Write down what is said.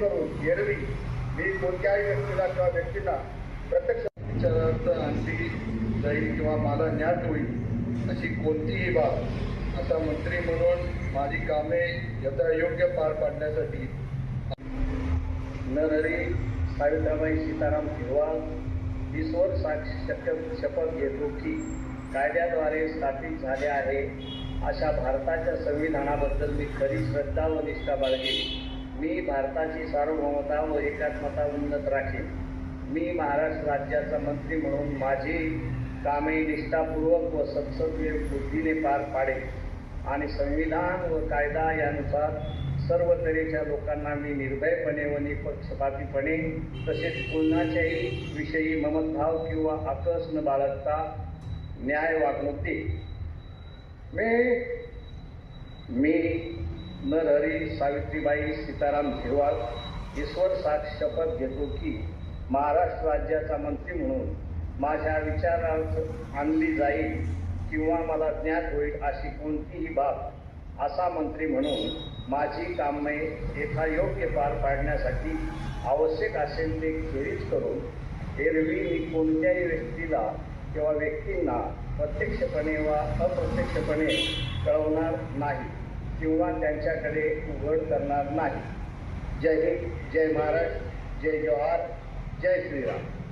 करून एरवी मी कोणत्याही व्यक्तीला किंवा व्यक्तीला प्रत्यक्ष विचारार्थ आणली जाईल किंवा मला ज्ञात होईल अशी कोणतीही बाब आता मंत्री म्हणून माझी कामे यथायोग्य पार पाडण्यासाठी नरहरी सावित्राबाई सीताराम हिरवाळ ईश्वर साक्ष शपथ शपथ घेतो की कायद्याद्वारे स्थापित झाले आहे अशा भारताच्या संविधानाबद्दल मी खरी श्रद्धा व निष्ठा बाळगेन. मी भारताची सार्वभौमता व एकात्मता उन्नत राखेन. मी महाराष्ट्र राज्याचा मंत्री म्हणून माझी कामे निष्ठापूर्वक व संसदीय बुद्धीने पार पाडेन. आणि संविधान व कायदा यानुसार सर्व तऱ्हेच्या लोकांना मी निर्भयपणे व निपक्षपातीपणे तसेच कोणाच्याही विषयी ममतभाव किंवा आकस न बाळगता न्याय वागणूक देईन. मी मी नरहरी सावित्रीबाई सीताराम झिरवाळ ईश्वर साथ शपथ घेतो की महाराष्ट्र राज्याचा मंत्री म्हणून माझ्या विचारार्थ आणली जाईल किंवा मला ज्ञात होईल अशी कोणतीही बाब असा मंत्री म्हणून माझी कामे यथायोग्य पार पाडण्यासाठी आवश्यक असेल ते खेरीज करून एरवी मी कोणत्याही व्यक्तीला किंवा व्यक्तींना प्रत्यक्षपणे वा अप्रत्यक्षपणे कळवणार नाही. किंवा त्यांच्याकडे उघड करणार नाही. जय हिंद जय महाराष्ट्र जय जवाहर जय श्रीराम.